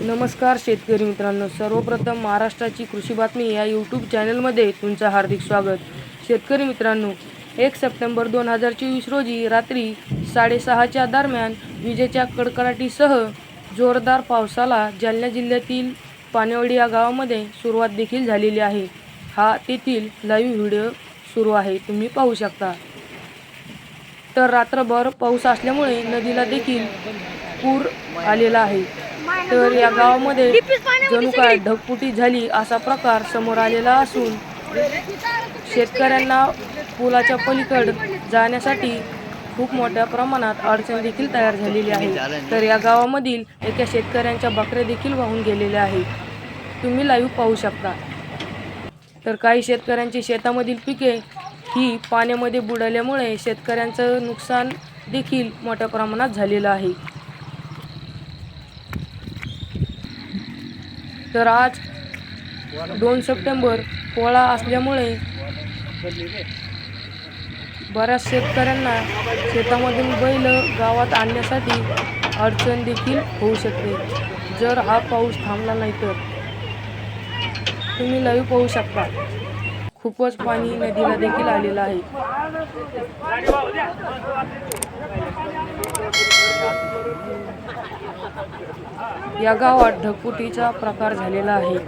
नमस्कार शेतकरी मित्रांनो. सर्वप्रथम महाराष्ट्राची कृषी बातमी या यूट्यूब चॅनलमध्ये तुमचं हार्दिक स्वागत. शेतकरी मित्रांनो एक सप्टेंबर दोन हजार चोवीस रोजी रात्री साडेसहाच्या दरम्यान विजेच्या कडकडाटीसह जोरदार पावसाला जालना जिल्ह्यातील पाणीवडी या गावामध्ये सुरुवात देखील झालेली आहे. हा तेथील लाईव्ह व्हिडिओ सुरू आहे. तुम्ही पाहू शकता. तर रात्रभर पाऊस असल्यामुळे नदीला देखील पूर आलेला आहे. तर या गावामध्ये जणू काय ढगफुटी झाली असा प्रकार समोर आलेला असून शेतकऱ्यांना पुलाच्या पलीकड जाण्यासाठी खूप मोठ्या प्रमाणात अडचण देखील तयार झालेली आहे. तर या गावामधील एका शेतकऱ्यांच्या बकऱ्या देखील वाहून गेलेल्या आहेत. तुम्ही लाईव्ह पाहू शकता. तर काही शेतकऱ्यांची शेतामधील पिके ही पाण्यामध्ये बुडाल्यामुळे शेतकऱ्यांचं नुकसान देखील मोठ्या प्रमाणात झालेलं आहे. तर आज दोन सप्टेंबर पोळा असल्यामुळे बऱ्याच शेतकऱ्यांना शेतामधून बैल गावात आणण्यासाठी अडचण देखील होऊ शकते. जर हा पाऊस थांबला नाही तर. तुम्ही लाईव्ह पाहू शकता. खूपच पाणी नदीला देखील आलेलं आहे. या गावात ढगफुटीचा प्रकार झालेला आहे.